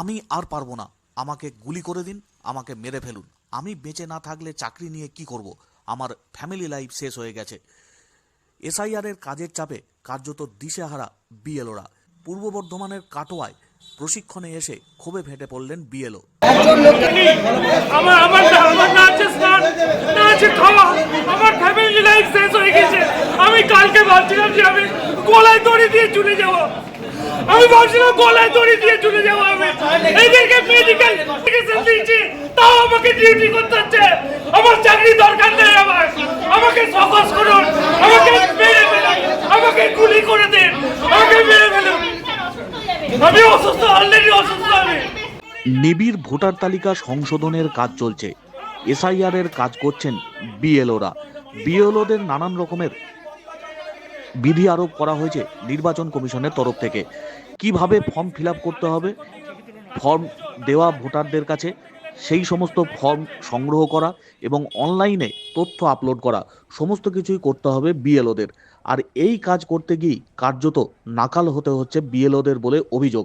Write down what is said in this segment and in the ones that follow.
আমি আর পারব না। আমাকে গুলি করে দিন, আমাকে মেরে ফেলুন। আমি বেঁচে না থাকলে চাকরি নিয়ে কি করব? আমার ফ্যামিলি লাইফ শেষ হয়ে গেছে। এসআইআরের কাজের চাপে কার্যত দিশেহারা বিএলওরা। পূর্ব বর্ধমানের কাটোয়ায় প্রশিক্ষণে এসে ক্ষোভে ফেটে পড়লেন বিএলও। আমি কালকে ভাবছিলাম যে আমি গলায় দড়ি দিয়ে চলে যাব। আমি গলায় দড়ি দিয়ে চলে যাব আমি। এদেরকে মেডিকেল তাও আমাকে ডিউটি করতে হচ্ছে। আমার চাকরি দরকার নেই আমার। আমাকে সকস করুন, আমাকে মেরে ফেলুন, আমাকে গুলি করে দিন, আমাকে মেরে ফেলুন। আমি অসুস্থ অলরেডি অসুস্থ আমি। নিবিড় ভোটার তালিকা সংশোধনের কাজ চলছে। এসআইআর এর কাজ করছেন বিএলওরা বিএলওদের নানান রকমের বিধি আরোপ করা হয়েছে নির্বাচন কমিশনের তরফ থেকে। কীভাবে ফর্ম ফিল করতে হবে? ফর্ম দেওয়া ভোটারদের কাছে সেই সমস্ত ফর্ম সংগ্রহ করা এবং অনলাইনে তথ্য আপলোড করা, সমস্ত কিছুই করতে হবে বিএলওদের আর এই কাজ করতে গিয়েই কার্যত নাকাল হতে হচ্ছে বিএলওদের বলে অভিযোগ।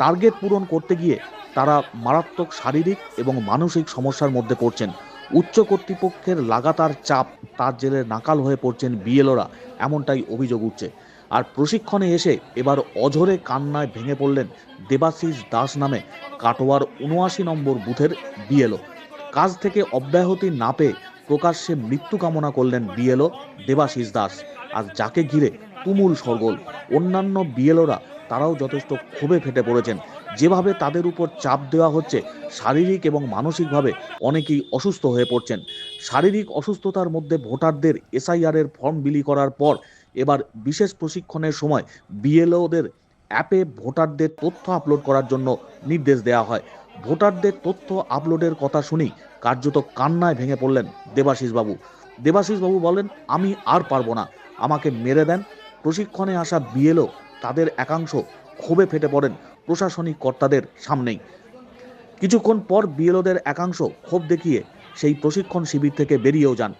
টার্গেট পূরণ করতে গিয়ে তারা মারাত্মক শারীরিক এবং মানসিক সমস্যার মধ্যে পড়ছেন। উচ্চ কর্তৃপক্ষের লাগাতার চাপ তার জেলে নাকাল হয়ে পড়ছেন বিএলওরা এমনটাই অভিযোগ উঠছে। আর প্রশিক্ষণে এসে এবার অঝরে কান্নায় ভেঙে পড়লেন দেবাশিস দাস নামে কাটোয়ার উনআশি নম্বর বুথের বিএলও। কাজ থেকে অব্যাহতি না পেয়ে প্রকাশ্যে মৃত্যু কামনা করলেন বিএলও দেবাশিস দাস। আর যাকে ঘিরে তুমুল সরগোল অন্যান্য বিএলওরা তারাও যথেষ্ট ক্ষোভে ফেটে পড়েছেন। যেভাবে তাদের উপর চাপ দেওয়া হচ্ছে, শারীরিক এবং মানসিকভাবে অনেকেই অসুস্থ হয়ে পড়ছেন। শারীরিক অসুস্থতার মধ্যে ভোটারদের এসআইআর এর ফর্ম বিলি করার পর এবার বিশেষ প্রশিক্ষণের সময় বিএলওদের অ্যাপে ভোটারদের তথ্য আপলোড করার জন্য নির্দেশ দেওয়া হয়। ভোটারদের তথ্য আপলোডের কথা শুনি কার্যত কান্নায় ভেঙে পড়লেন দেবাশিসবাবু। দেবাশিসবাবু বলেন, আমি আর পারব না। আমাকে মেরে দেন। প্রশিক্ষণে আসা বিএলও তাদের একাংশ ক্ষোভে ফেটে পড়েন প্রশাসনিক কর্তাদের সামনেই। কিছুক্ষণ পর বিএলওদের একাংশ ক্ষোভ দেখিয়ে সেই প্রশিক্ষণ শিবির থেকে বেরিয়েও যান।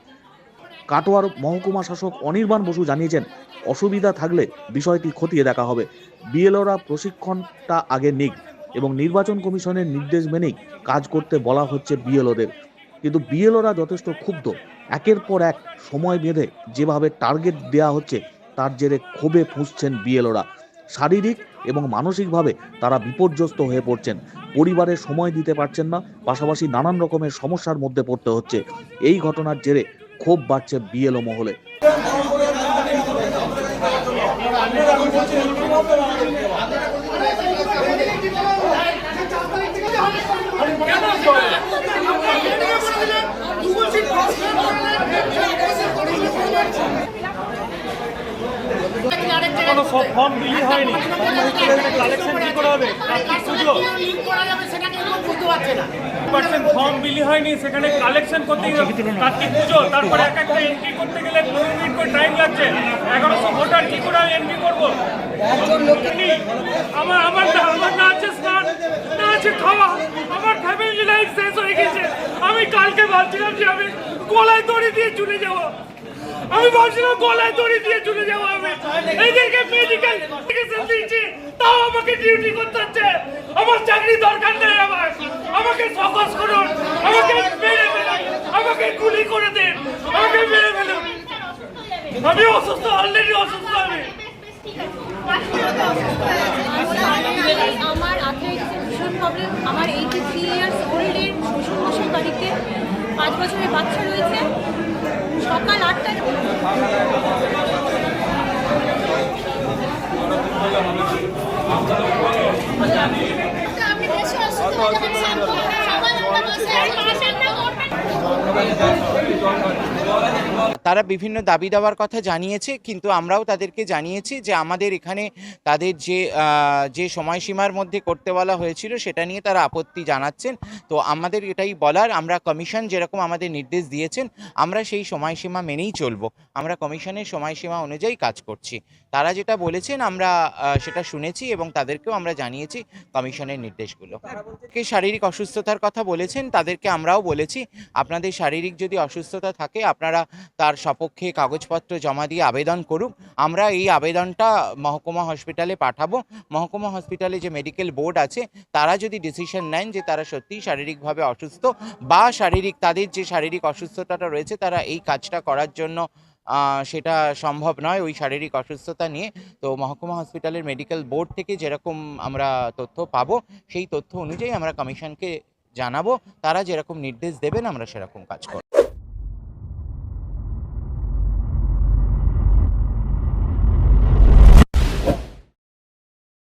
কাটোয়ার মহকুমা শাসক অনির্বাণ বসু জানিয়েছেন, অসুবিধা থাকলে বিষয়টি খতিয়ে দেখা হবে। বিএলওরা প্রশিক্ষণটা আগে নিক এবং নির্বাচন কমিশনের নির্দেশ মেনেই কাজ করতে বলা হচ্ছে বিএলওদের। কিন্তু বিএলওরা যথেষ্ট ক্ষুব্ধ। একের পর এক সময় বেঁধে যেভাবে টার্গেট দেওয়া হচ্ছে, তার জেরে ক্ষোভে ফুঁসছেন বিএলওরা। শারীরিক এবং মানসিকভাবে তারা বিপর্যস্ত হয়ে পড়ছেন। পরিবারে সময় দিতে পারছেন না, পাশাপাশি নানান রকমের সমস্যার মধ্যে পড়তে হচ্ছে। এই ঘটনার জেরে ক্ষোভ বাড়ছে বিএলও মহলে। কোনো ফর্ম বিলি হয়নি। কালেকশন কি করে হবে? পুজো পার্সেন্ট ফর্ম বিলি হয়নি সেখানে কালেকশন করতে গেলে কার্তিক পুজো তারপরে এক একটা এন্ট্রি করতে গেলে দু মিনিট করে টাইম লাগছে। এগারোশো ভোটার কি করে আমি এন্ট্রি করব? আমার আমার না আমার না আছে স্নান না আছে খাওয়া। আমার ফ্যামিলি লাইফ শেষ হয়ে গেছে। আমি কালকে ভাবছিলাম যে আমি গলায় দড়ি দিয়ে চলে যাব। আমি ভাবছিলাম গলায় দড়ি দিয়ে চলে যাব আমি। এদেরকে মেডিকেল দিয়েছি। তাও আমাকে ডিউটি করতে হচ্ছে। আমার চাকরি দরকার নেই আমার। আমাকে সকস করুন। আমাকে মেরে ফেলুন। আমাকে গুলি করে দিন। আমাকে মেরে ফেলুন। আমি অসুস্থ অলরেডি অসুস্থ আমি। আমার আর্থারাইটিসের ভীষণ প্রবলেম আমার এইটি থ্রি ইয়ার্স ওল্ডের শ্বশুর মশাই বাড়িতে। পাঁচ বছরের বাচ্চা রয়েছে। সকাল আটটায় আপনি বেশি অসুস্থ হয়ে যাবেন শান্ত হন। সকাল আটটা বসে আসেন না করবেন তারা বিভিন্ন দাবি দেওয়ার কথা জানিয়েছে, কিন্তু আমরাও তাদেরকে জানিয়েছি যে আমাদের এখানে তাদের যে যে সময়সীমার মধ্যে করতে বলা হয়েছিল সেটা নিয়ে তারা আপত্তি জানাচ্ছেন। তো আমাদের এটাই বলার, আমরা কমিশন যেরকম আমাদের নির্দেশ দিয়েছেন, আমরা সেই সময়সীমা মেনেই চলব। আমরা কমিশনের সময়সীমা অনুযায়ী কাজ করছি। তারা যেটা বলেছেন, আমরা সেটা শুনেছি এবং তাদেরকেও আমরা জানিয়েছি কমিশনের নির্দেশগুলো। কে শারীরিক অসুস্থতার কথা বলেছেন, তাদেরকে আমরাও বলেছি, আপনাদের শারীরিক যদি অসুস্থতা থাকে, আপনারা তার সপক্ষে কাগজপত্র জমা দিয়ে আবেদন করুক। আমরা এই আবেদনটা মহকুমা হসপিটালে পাঠাবো। মহকুমা হসপিটালে যে মেডিকেল বোর্ড আছে, তারা যদি ডিসিশন নেন যে তারা সত্যিই শারীরিকভাবে অসুস্থ বা শারীরিক, তাদের যে শারীরিক অসুস্থতাটা রয়েছে, তারা এই কাজটা করার জন্য সেটা সম্ভব নয় ওই শারীরিক অসুস্থতা নিয়ে। তো মহকুমা হসপিটালের মেডিকেল বোর্ড থেকে যেরকম আমরা তথ্য পাবো, সেই তথ্য অনুযায়ী আমরা কমিশনকে জানাব। তারা যেরকম নির্দেশ দেবেন, আমরা সেরকম কাজ করব।